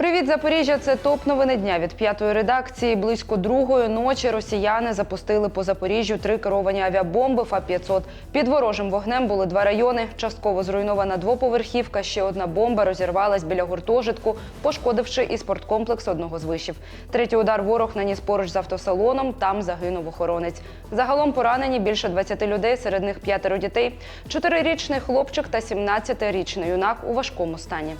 Привіт, Запоріжжя! Це топ новини дня від п'ятої редакції. Близько другої ночі росіяни запустили по Запоріжжю три керовані авіабомби ФА-500. Під ворожим вогнем були два райони. Частково зруйнована двоповерхівка. Ще одна бомба розірвалась біля гуртожитку, пошкодивши і спорткомплекс одного з вишів. Третій удар ворог наніс поруч з автосалоном. Там загинув охоронець. Загалом поранені більше 20 людей, серед них п'ятеро дітей, чотирирічний хлопчик та 17-річний юнак у важкому стані.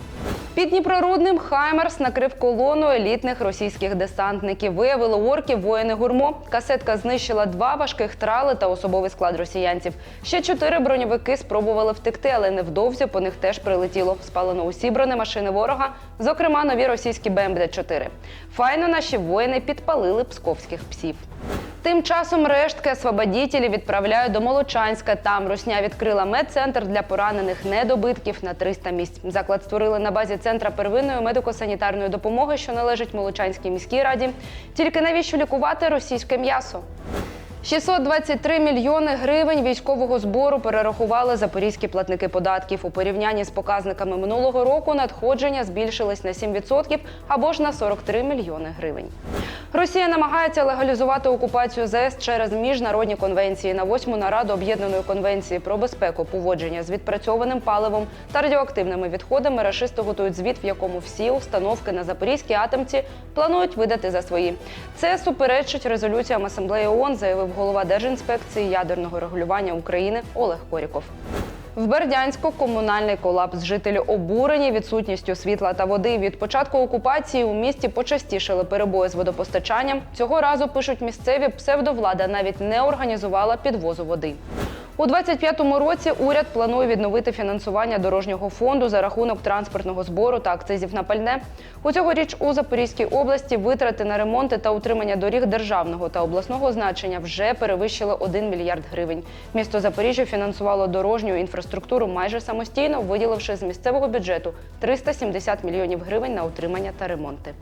Під Дніпрорудним Хаймерс накрив колону елітних російських десантників. Виявили орків воїни гурмо. Касетка знищила два важких трали та особовий склад росіянців. Ще чотири броньовики спробували втекти, але невдовзі по них теж прилетіло. Спалено усі бронемашини ворога, зокрема нові російські БМД-4. Файно наші воїни підпалили псковських псів. Тим часом рештки освободітелі відправляють до Молочанська. Там Русня відкрила медцентр для поранених недобитків на 300 місць. Заклад створили на базі центра первинної медико-санітарної допомоги, що належить Молочанській міській раді. Тільки навіщо лікувати російське м'ясо? 623 мільйони гривень військового збору перерахували запорізькі платники податків. У порівнянні з показниками минулого року надходження збільшились на 7% або ж на 43 мільйони гривень. Росія намагається легалізувати окупацію ЗС через міжнародні конвенції. На восьму нараду об'єднаної конвенції про безпеку поводження з відпрацьованим паливом та радіоактивними відходами рашисти готують звіт, в якому всі установки на запорізькій атомці планують видати за свої. Це суперечить резолюціям асамблеї ООН, заявив голова Держінспекції ядерного регулювання України Олег Коріков. В Бердянську комунальний колапс. Жителі обурені відсутністю світла та води. Від початку окупації у місті почастішили перебої з водопостачанням. Цього разу пишуть місцеві псевдовлада навіть не організувала підвозу води. У 25-му році уряд планує відновити фінансування дорожнього фонду за рахунок транспортного збору та акцизів на пальне. У цьогоріч у Запорізькій області витрати на ремонти та утримання доріг державного та обласного значення вже перевищили 1 мільярд гривень. Місто Запоріжжя фінансувало дорожню інфраструктуру майже самостійно, виділивши з місцевого бюджету 370 мільйонів гривень на утримання та ремонти.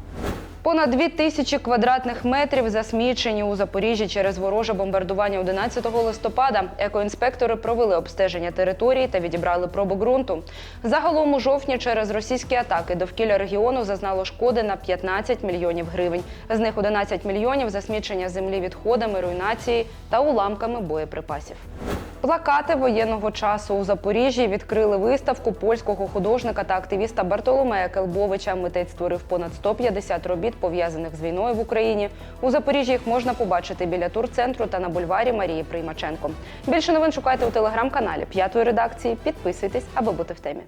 Понад дві тисячі квадратних метрів засмічені у Запоріжжі через вороже бомбардування 11 листопада. Екоінспектори провели обстеження території та відібрали пробу ґрунту. Загалом у жовтні через російські атаки довкілля регіону зазнало шкоди на 15 мільйонів гривень. З них 11 мільйонів засмічення землі відходами, руйнації та уламками боєприпасів. Плакати воєнного часу у Запоріжжі відкрили виставку польського художника та активіста Бартоломея Келбовича. Митець створив понад 150 робіт, пов'язаних з війною в Україні. У Запоріжжі їх можна побачити біля турцентру та на бульварі Марії Приймаченко. Більше новин шукайте у телеграм-каналі п'ятої редакції. Підписуйтесь, аби бути в темі.